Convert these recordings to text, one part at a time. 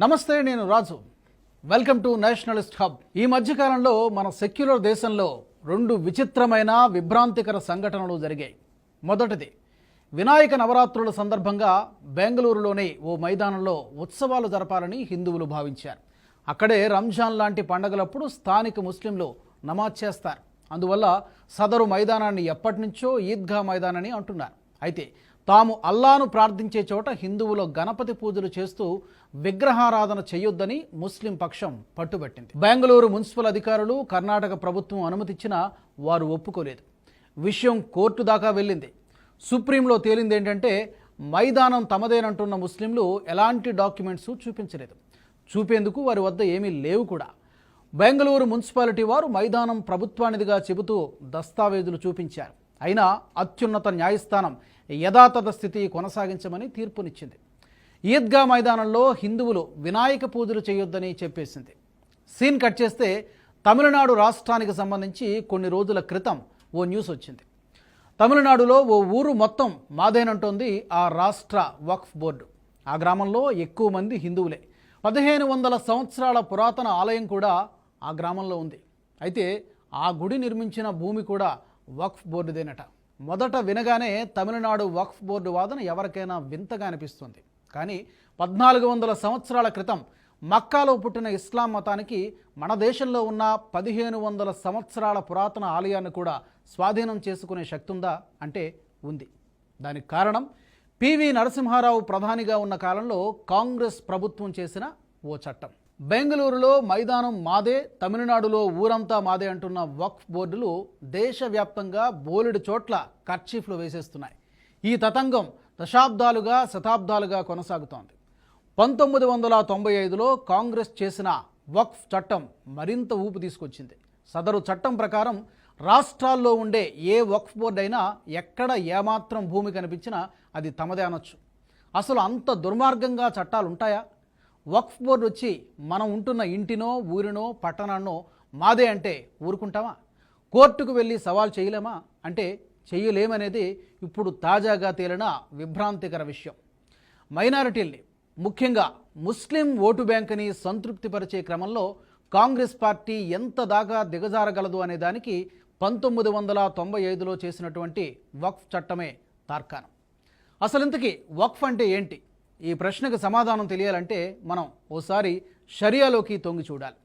నమస్తే నేను Raju. Welcome to nationalist hub ఈ మధ్యకాలంలో మన సెక్యులర్ దేశంలో రెండు విచిత్రమైన విభ్రాంతికర సంఘటనలు జరిగాయి. మొదటిది వినాయక నవరాత్రుల సందర్భంగా బెంగళూరులోని ఓ మైదానంలో ఉత్సవాలు జరపాలని హిందువులు భావించారు. అక్కడే రంజాన్ లాంటి పండగలప్పుడు స్థానిక ముస్లింలు నమాజ్ చేస్తారు. అందువల్ల సదరు మైదానాన్ని ఎప్పటి నుంచో ఈద్గా మైదానని అంటున్నారు. అయితే తాము అల్లాను ప్రార్థించే చోట హిందువులు గణపతి పూజలు చేస్తూ విగ్రహారాధన చేయొద్దని ముస్లిం పక్షం పట్టుబట్టింది. బెంగళూరు మున్సిపల్ అధికారులు కర్ణాటక ప్రభుత్వం అనుమతిచ్చినా వారు ఒప్పుకోలేదు. విషయం కోర్టు దాకా వెళ్ళింది. సుప్రీంలో తేలింది ఏంటంటే మైదానం తమదేనంటున్న ముస్లింలు ఎలాంటి డాక్యుమెంట్స్ చూపించలేదు. చూపేందుకు వారి వద్ద ఏమీ లేవు కూడా. బెంగళూరు మున్సిపాలిటీ వారు మైదానం ప్రభుత్వానిదిగా చెబుతూ దస్తావేజులు చూపించారు. అయినా అత్యున్నత న్యాయస్థానం యథాతథ స్థితి కొనసాగించమని తీర్పునిచ్చింది. ఈద్గా మైదానంలో హిందువులు వినాయక పూజలు చేయొద్దని చెప్పేసింది. సీన్ కట్ చేస్తే తమిళనాడు రాష్ట్రానికి సంబంధించి కొన్ని రోజుల క్రితం ఓ న్యూస్ వచ్చింది. తమిళనాడులో ఓ ఊరు మొత్తం మాదేనంటోంది ఆ రాష్ట్ర వక్ఫ్ బోర్డు. ఆ గ్రామంలో ఎక్కువ మంది హిందువులే. పదిహేను వందల సంవత్సరాల పురాతన ఆలయం కూడా ఆ గ్రామంలో ఉంది. అయితే ఆ గుడి నిర్మించిన భూమి కూడా వక్ఫ్ బోర్డుదేనట. మొదట వినగానే తమిళనాడు వక్ఫ్ బోర్డు వాదన ఎవరికైనా వింతగా అనిపిస్తుంది. కానీ పద్నాలుగు వందల సంవత్సరాల క్రితం మక్కాలో పుట్టిన ఇస్లాం మతానికి మన దేశంలో ఉన్న పదిహేను వందల సంవత్సరాల పురాతన ఆలయాన్ని కూడా స్వాధీనం చేసుకునే శక్తి ఉందా అంటే ఉంది. దానికి కారణం పివి నరసింహారావు ప్రధానిగా ఉన్న కాలంలో కాంగ్రెస్ ప్రభుత్వం చేసిన ఓ చట్టం. బెంగళూరులో మైదానం మాదే తమిళనాడులో ఊరంతా మాదే అంటున్న వక్ఫ్ బోర్డులు దేశవ్యాప్తంగా బోలెడు చోట్ల కర్చీఫ్లు వేసేస్తున్నాయి. ఈ తతంగం దశాబ్దాలుగా శతాబ్దాలుగా కొనసాగుతోంది. పంతొమ్మిది వందల తొంభై ఐదులో కాంగ్రెస్ చేసిన వక్ఫ్ చట్టం మరింత ఊపు తీసుకొచ్చింది. సదరు చట్టం ప్రకారం రాష్ట్రాల్లో ఉండే ఏ వక్ఫ్ బోర్డు అయినా ఎక్కడ ఏమాత్రం భూమి కనిపించినా అది తమదే అనొచ్చు. అసలు అంత దుర్మార్గంగా చట్టాలు ఉంటాయా వక్ఫ్ బోర్డు వచ్చి మనం ఉంటున్న ఇంటినో ఊరినో పట్టణాన్నో మాదే అంటే ఊరుకుంటామా? కోర్టుకు వెళ్ళి సవాల్ చేయలేమా? అంటే చెయ్యలేమనేది ఇప్పుడు తాజాగా తేలిన విభ్రాంతికర విషయం. మైనారిటీల్ని ముఖ్యంగా ముస్లిం ఓటు బ్యాంకుని సంతృప్తిపరిచే క్రమంలో కాంగ్రెస్ పార్టీ ఎంత దాకా దిగజారగలదు అనే దానికి పంతొమ్మిది వందల తొంభై ఐదులో చేసినటువంటి వక్ఫ్ చట్టమే తార్కాణం. అసలు ఇంతకీ వక్ఫ్ అంటే ఏంటి? ఈ ప్రశ్నకు సమాధానం తెలియాలంటే మనం ఓసారి షరియాలోకి తొంగి చూడాలి.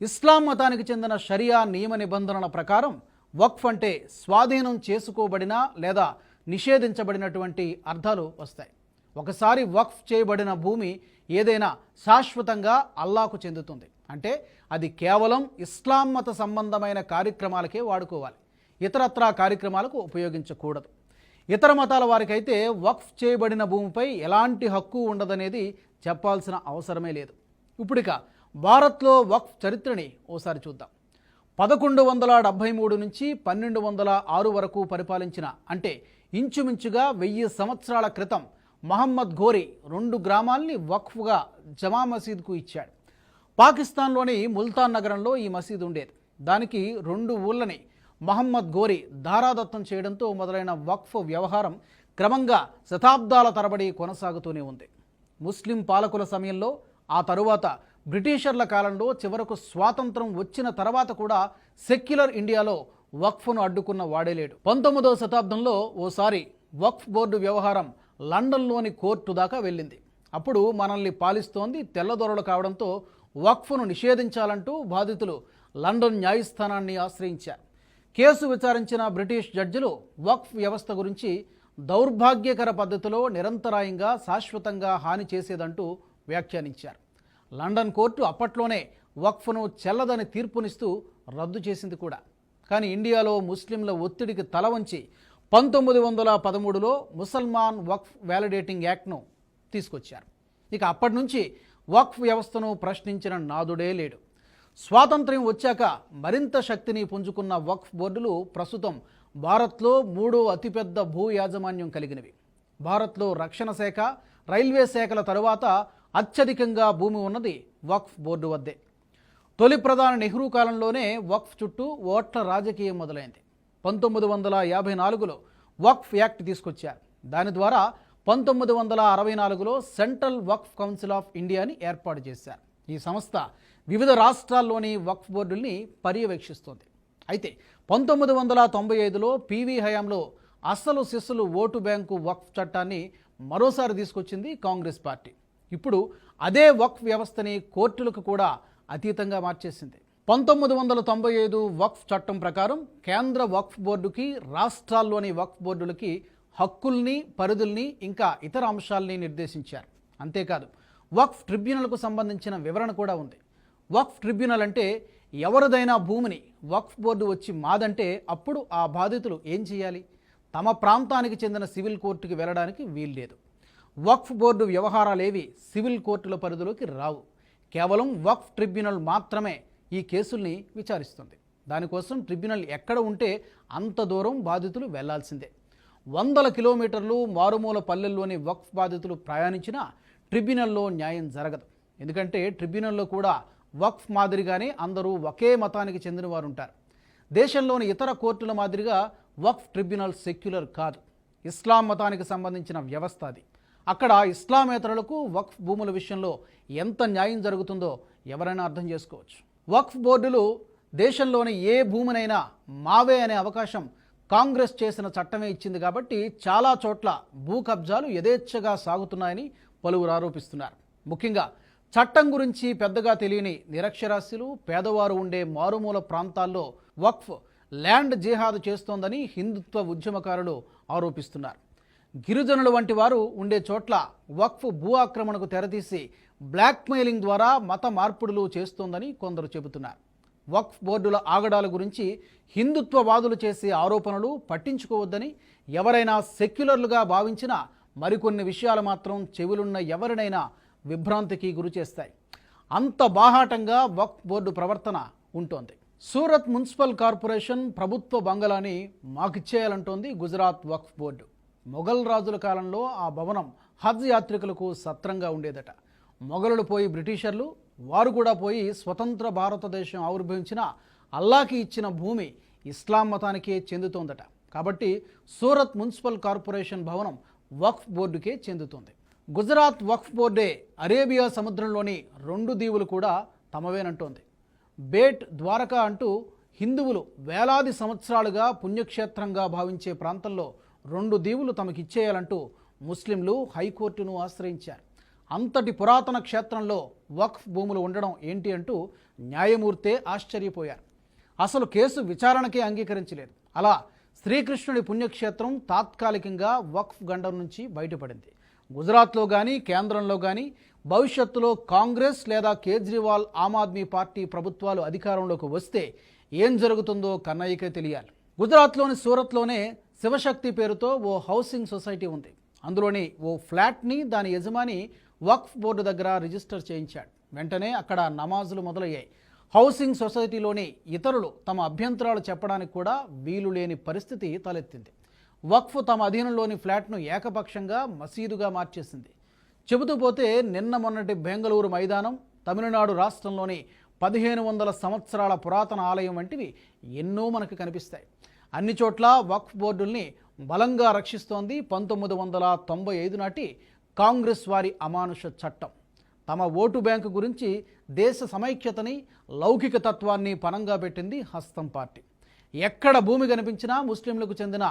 ఇస్లాం మతానికి చెందిన షరియా నియమ నిబంధనల ప్రకారం వక్ఫ్ అంటే స్వాధీనం చేసుకోబడిన లేదా నిషేధించబడినటువంటి అర్థాలు వస్తాయి. ఒకసారి వక్ఫ్ చేయబడిన భూమి ఏదైనా శాశ్వతంగా అల్లాకు చెందుతుంది. అంటే అది కేవలం ఇస్లాం మత సంబంధమైన కార్యక్రమాలకే వాడుకోవాలి. ఇతరత్రా కార్యక్రమాలకు ఉపయోగించకూడదు. ఇతర మతాల వారికైతే వక్ఫ్ చేయబడిన భూమిపై ఎలాంటి హక్కు ఉండదనేది చెప్పాల్సిన అవసరమే లేదు. ఇప్పుడిక భారత్లో వక్ఫ్ చరిత్రని ఓసారి చూద్దాం. పదకొండు వందల డెబ్భై మూడు నుంచి పన్నెండు వందల ఆరు వరకు పరిపాలించిన అంటే ఇంచుమించుగా వెయ్యి సంవత్సరాల క్రితం మహమ్మద్ ఘోరీ రెండు గ్రామాల్ని వక్ఫ్గా జమా మసీద్కు ఇచ్చాడు. పాకిస్తాన్లోని ముల్తాన్ నగరంలో ఈ మసీదు ఉండేది. దానికి రెండు ఊళ్ళని మహమ్మద్ గోరి ధారాదత్తం చేయడంతో మొదలైన వక్ఫ్ వ్యవహారం క్రమంగా శతాబ్దాల తరబడి కొనసాగుతూనే ఉంది. ముస్లిం పాలకుల సమయంలో ఆ తరువాత బ్రిటిషర్ల కాలంలో చివరకు స్వాతంత్రం వచ్చిన తర్వాత కూడా సెక్యులర్ ఇండియాలో వక్ఫ్ను అడ్డుకున్న వాడేలేడు పంతొమ్మిదవ శతాబ్దంలో ఓసారి వక్ఫ్ బోర్డు వ్యవహారం లండన్లోని కోర్టు దాకా వెళ్ళింది. అప్పుడు మనల్ని పాలిస్తోంది తెల్లదొరలు కావడంతో వక్ఫ్ను నిషేధించాలంటూ బాధితులు లండన్ న్యాయస్థానాన్ని ఆశ్రయించారు. కేసు విచారించిన బ్రిటిష్ జడ్జిలు వక్ఫ్ వ్యవస్థ గురించి దౌర్భాగ్యకర పద్ధతిలో నిరంతరాయంగా శాశ్వతంగా హాని చేసేదంటూ వ్యాఖ్యానించారు. లండన్ కోర్టు అప్పట్లోనే వక్ఫ్ను చెల్లదని తీర్పునిస్తూ రద్దు చేసింది కూడా. కానీ ఇండియాలో ముస్లింల ఒత్తిడికి తల వంచి పంతొమ్మిది వందల పదమూడులో ముసల్మాన్ వక్ఫ్ వ్యాలిడేటింగ్ యాక్ట్ను తీసుకొచ్చారు. ఇక అప్పటి నుంచి వక్ఫ్ వ్యవస్థను ప్రశ్నించిన నాదుడే లేడు. స్వాతంత్ర్యం వచ్చాక మరింత శక్తిని పుంజుకున్న వక్ఫ్ బోర్డులు ప్రస్తుతం భారత్లో మూడో అతిపెద్ద భూ యాజమాన్యం కలిగినవి. భారత్లో రక్షణ శాఖ రైల్వే శాఖల తరువాత అత్యధికంగా భూమి ఉన్నది వక్ఫ్ బోర్డు వద్దే. తొలి ప్రధాని నెహ్రూ కాలంలోనే వక్ఫ్ చుట్టూ ఓట్ల రాజకీయం మొదలైంది. పంతొమ్మిది వందల యాభై నాలుగులో వక్ఫ్ యాక్ట్ తీసుకొచ్చారు. దాని ద్వారా పంతొమ్మిది వందల అరవై నాలుగులో సెంట్రల్ వక్ఫ్ కౌన్సిల్ ఆఫ్ ఇండియాని ఏర్పాటు చేశారు. ఈ సంస్థ వివిధ రాష్ట్రాల్లోని వక్ఫ్ బోర్డుల్ని పర్యవేక్షిస్తోంది. అయితే పంతొమ్మిది వందల తొంభై ఐదులో పీవీ హయాంలో అసలు శిస్సులు ఓటు బ్యాంకు వక్ఫ్ చట్టాన్ని మరోసారి తీసుకొచ్చింది కాంగ్రెస్ పార్టీ. ఇప్పుడు అదే వక్ఫ్ వ్యవస్థని కోర్టులకు కూడా అతీతంగా మార్చేసింది. పంతొమ్మిది వందల తొంభై ఐదు వక్ఫ్ చట్టం ప్రకారం కేంద్ర వక్ఫ్ బోర్డుకి రాష్ట్రాల్లోని వక్ఫ్ బోర్డులకి హక్కుల్ని పరిధుల్ని ఇంకా ఇతర అంశాల్ని నిర్దేశించారు. అంతేకాదు వక్ఫ్ ట్రిబ్యునల్కు సంబంధించిన వివరణ కూడా ఉంది. వక్ఫ్ ట్రిబ్యునల్ అంటే ఎవరిదైనా భూమిని వక్ఫ్ బోర్డు వచ్చి మాదంటే అప్పుడు ఆ బాధితులు ఏం చేయాలి? తమ ప్రాంతానికి చెందిన సివిల్ కోర్టుకి వెళ్ళడానికి వీల్లేదు. వక్ఫ్ బోర్డు వ్యవహారాలేవి సివిల్ కోర్టుల పరిధిలోకి రావు. కేవలం వక్ఫ్ ట్రిబ్యునల్ మాత్రమే ఈ కేసుల్ని విచారిస్తుంది. దానికోసం ట్రిబ్యునల్ ఎక్కడ ఉంటే అంత దూరం బాధితులు వెళ్ళాల్సిందే. వందల కిలోమీటర్లు మారుమూల పల్లెల్లోని వక్ఫ్ బాధితులు ప్రయాణించినా ట్రిబ్యునల్లో న్యాయం జరగదు. ఎందుకంటే ట్రిబ్యునల్లో కూడా వక్ఫ్ మాదిరిగానే అందరూ ఒకే మతానికి చెందిన వారు ఉంటారు దేశంలోని ఇతర కోర్టుల మాదిరిగా వక్ఫ్ ట్రిబ్యునల్ సెక్యులర్ కాదు. ఇస్లాం మతానికి సంబంధించిన వ్యవస్థ అది. అక్కడ ఇస్లామేతరులకు వక్ఫ్ భూముల విషయంలో ఎంత న్యాయం జరుగుతుందో ఎవరైనా అర్థం చేసుకోవచ్చు. వక్ఫ్ బోర్డులు దేశంలోని ఏ భూమినైనా మావే అనే అవకాశం కాంగ్రెస్ చేసిన చట్టమే ఇచ్చింది కాబట్టి చాలా చోట్ల భూ కబ్జాలు యథేచ్ఛగా సాగుతున్నాయని పలువురు ఆరోపిస్తున్నారు. ముఖ్యంగా చట్టం గురించి పెద్దగా తెలియని నిరక్షరాస్యులు పేదవారు ఉండే మారుమూల ప్రాంతాల్లో వక్ఫ్ ల్యాండ్ జిహాద్ చేస్తోందని హిందుత్వ ఉద్యమకారులు ఆరోపిస్తున్నారు. గిరిజనుల వంటి వారు ఉండే చోట్ల వక్ఫ్ భూ ఆక్రమణకు తెరతీసి బ్లాక్మెయిలింగ్ ద్వారా మత మార్పుడులు చేస్తోందని కొందరు చెబుతున్నారు. వక్ఫ్ బోర్డుల ఆగడాల గురించి హిందుత్వవాదులు చేసే ఆరోపణలు పట్టించుకోవద్దని ఎవరైనా సెక్యులర్లుగా భావించినా మరికొన్ని విషయాలు మాత్రం చెవులున్న ఎవరినైనా విభ్రాంతికి గురి చేస్తాయి. అంత బాహాటంగా వక్ఫ్ బోర్డు ప్రవర్తన ఉంటోంది. సూరత్ మున్సిపల్ కార్పొరేషన్ ప్రభుత్వ బంగళాని మాకిచ్చేయాలంటోంది గుజరాత్ వక్ఫ్ బోర్డు. మొఘల్ రాజుల కాలంలో ఆ భవనం హజ్ యాత్రికులకు సత్రంగా ఉండేదట. మొఘలులు పోయి బ్రిటిషర్లు వారు కూడా పోయి స్వతంత్ర భారతదేశం ఆవిర్భవించిన అల్లాకి ఇచ్చిన భూమి ఇస్లాం మతానికే చెందుతోందట. కాబట్టి సూరత్ మున్సిపల్ కార్పొరేషన్ భవనం వక్ఫ్ బోర్డుకే చెందుతుంది. గుజరాత్ వక్ఫ్ బోర్డే అరేబియా సముద్రంలోని రెండు దీవులు కూడా తమవేనంటోంది. బేట్ ద్వారకా అంటూ హిందువులు వేలాది సంవత్సరాలుగా పుణ్యక్షేత్రంగా భావించే ప్రాంతంలో రెండు దీవులు తమకిచ్చేయాలంటూ ముస్లింలు హైకోర్టును ఆశ్రయించారు. అంతటి పురాతన క్షేత్రంలో వక్ఫ్ భూములు ఉండడం ఏంటి అంటూ న్యాయమూర్తే ఆశ్చర్యపోయారు. అసలు కేసు విచారణకే అంగీకరించలేదు. అలా శ్రీకృష్ణుడి పుణ్యక్షేత్రం తాత్కాలికంగా వక్ఫ్ గండం నుంచి బయటపడింది. గుజరాత్లో కానీ కేంద్రంలో కానీ భవిష్యత్తులో కాంగ్రెస్ లేదా కేజ్రీవాల్ ఆమ్ ఆద్మీ పార్టీ ప్రభుత్వాలు అధికారంలోకి వస్తే ఏం జరుగుతుందో కన్నయ్యకే తెలియాలి. గుజరాత్లోని సూరత్లోనే శివశక్తి పేరుతో ఓ హౌసింగ్ సొసైటీ ఉంది. అందులోని ఓ ఫ్లాట్ని దాని యజమాని వక్ఫ్ బోర్డు దగ్గర రిజిస్టర్ చేయించాడు. వెంటనే అక్కడ నమాజులు మొదలయ్యాయి. హౌసింగ్ సొసైటీలోని ఇతరులు తమ అభ్యంతరాలు చెప్పడానికి కూడా వీలు లేని పరిస్థితి తలెత్తింది. వక్ఫ్ తమ అధీనంలోని ఫ్లాట్ను ఏకపక్షంగా మసీదుగా మార్చేసింది. చెబుతూ పోతే నిన్న మొన్నటి బెంగళూరు మైదానం తమిళనాడు రాష్ట్రంలోని పదిహేను వందల సంవత్సరాల పురాతన ఆలయం వంటివి ఎన్నో మనకు కనిపిస్తాయి. అన్ని చోట్ల వక్ఫ్ బోర్డుల్ని బలంగా రక్షిస్తోంది పంతొమ్మిది వందల తొంభై ఐదు నాటి కాంగ్రెస్ వారి అమానుష చట్టం. తమ ఓటు బ్యాంకు గురించి దేశ సమైక్యతని లౌకిక తత్వాన్ని పనంగా పెట్టింది హస్తం పార్టీ. ఎక్కడ భూమి కనిపించినా ముస్లింలకు చెందిన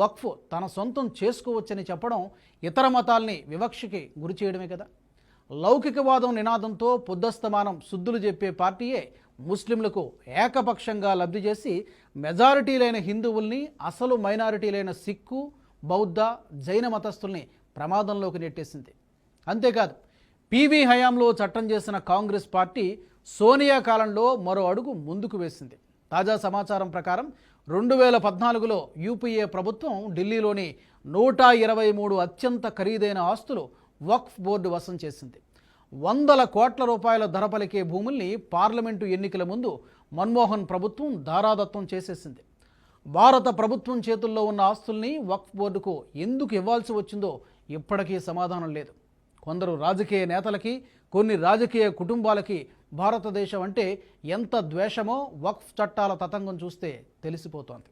వక్ఫ్ తన సొంతం చేసుకోవచ్చని చెప్పడం ఇతర మతాల్ని వివక్షకి గురి చేయడమే కదా. లౌకికవాదం నినాదంతో పొద్దస్తమానం శుద్ధులు చెప్పే పార్టీయే ముస్లింలకు ఏకపక్షంగా లబ్ధి చేసి మెజారిటీలైన హిందువుల్ని అసలు మైనారిటీలైన సిక్కు బౌద్ధ జైన మతస్థుల్ని ప్రమాదంలోకి నెట్టేసింది. అంతేకాదు పీవీ హయాంలో చట్టం చేసిన కాంగ్రెస్ పార్టీ సోనియా కాలంలో మరో అడుగు ముందుకు వేసింది. తాజా సమాచారం ప్రకారం రెండు వేల పద్నాలుగులో యూపీఏ ప్రభుత్వం ఢిల్లీలోని నూట ఇరవై మూడు అత్యంత ఖరీదైన ఆస్తులు వక్ఫ్ బోర్డు వశం చేసింది. వందల కోట్ల రూపాయల ధర పలికే భూముల్ని పార్లమెంటు ఎన్నికల ముందు మన్మోహన్ ప్రభుత్వం ధారాదత్తం చేసేసింది. భారత ప్రభుత్వం చేతుల్లో ఉన్న ఆస్తుల్ని వక్ఫ్ బోర్డుకు ఎందుకు ఇవ్వాల్సి వచ్చిందో ఇప్పటికీ సమాధానం లేదు. కొందరు రాజకీయ నేతలకి కొన్ని రాజకీయ కుటుంబాలకి భారతదేశం అంటే ఎంత ద్వేషమో వక్ఫ్ చట్టాల తతంగం చూస్తే తెలిసిపోతోంది.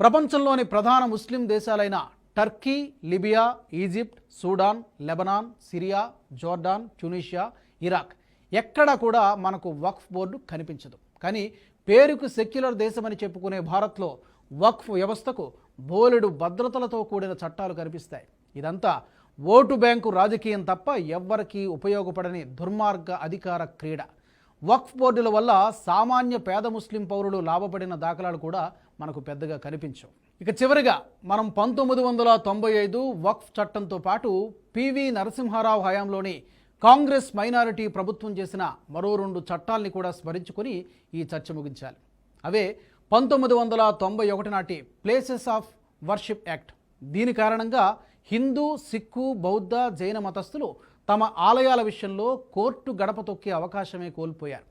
ప్రపంచంలోని ప్రధాన ముస్లిం దేశాలైన Turkey Libya Egypt Sudan Lebanon Syria Jordan Tunisia Iraq ఎక్కడ కూడా మనకు వక్ఫ్ బోర్డు కనిపించదు. కానీ పేరుకు సెక్యులర్ దేశమని చెప్పుకునే భారత్లో వక్ఫ్ వ్యవస్థకు బోలెడు భద్రతలతో కూడిన చట్టాలు కనిపిస్తాయి. ఇదంతా ఓటు బ్యాంకు రాజకీయం తప్ప ఎవ్వరికీ ఉపయోగపడని దుర్మార్గ అధికార క్రీడ. వక్ఫ్ బోర్డుల వల్ల సామాన్య పేద ముస్లిం పౌరులు లాభపడిన దాఖలాలు కూడా మనకు పెద్దగా కనిపించవు. ఇక చివరిగా మనం పంతొమ్మిది వందల తొంభై ఐదు వక్ఫ్ చట్టంతో పాటు పివి నరసింహారావు హయాంలోని కాంగ్రెస్ మైనారిటీ ప్రభుత్వం చేసిన మరో రెండు చట్టాల్ని కూడా స్మరించుకొని ఈ చర్చ ముగించాలి. అవే పంతొమ్మిది వందల తొంభై ఒకటి నాటి ప్లేసెస్ ఆఫ్ వర్షిప్ యాక్ట్. దీని కారణంగా హిందూ సిక్కు బౌద్ధ జైన మతస్థులు తమ ఆలయాల విషయంలో కోర్టు గడప తొక్కే అవకాశమే కోల్పోయారు.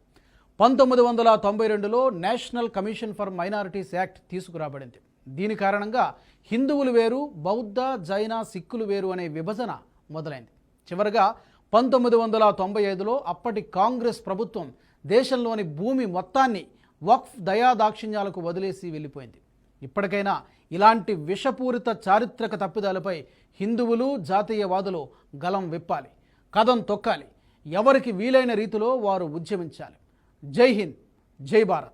పంతొమ్మిది వందల తొంభై రెండులో national commission for minorities act తీసుకురాబడింది. దీని కారణంగా హిందువులు వేరు బౌద్ధ జైన సిక్కులు వేరు అనే విభజన మొదలైంది. చివరగా పంతొమ్మిది వందల తొంభై ఐదులో అప్పటి కాంగ్రెస్ ప్రభుత్వం దేశంలోని భూమి మొత్తాన్ని వక్ఫ్ దయా దాక్షిణ్యాలకు వదిలేసి వెళ్ళిపోయింది. ఇప్పటికైనా ఇలాంటి విషపూరిత చారిత్రక తప్పిదాలపై హిందువులు జాతీయవాదులు గలం విప్పాలి కథం తొక్కాలి. ఎవరికి వీలైన రీతిలో వారు ఉద్యమించాలి. జై హింద్ జై భారత్.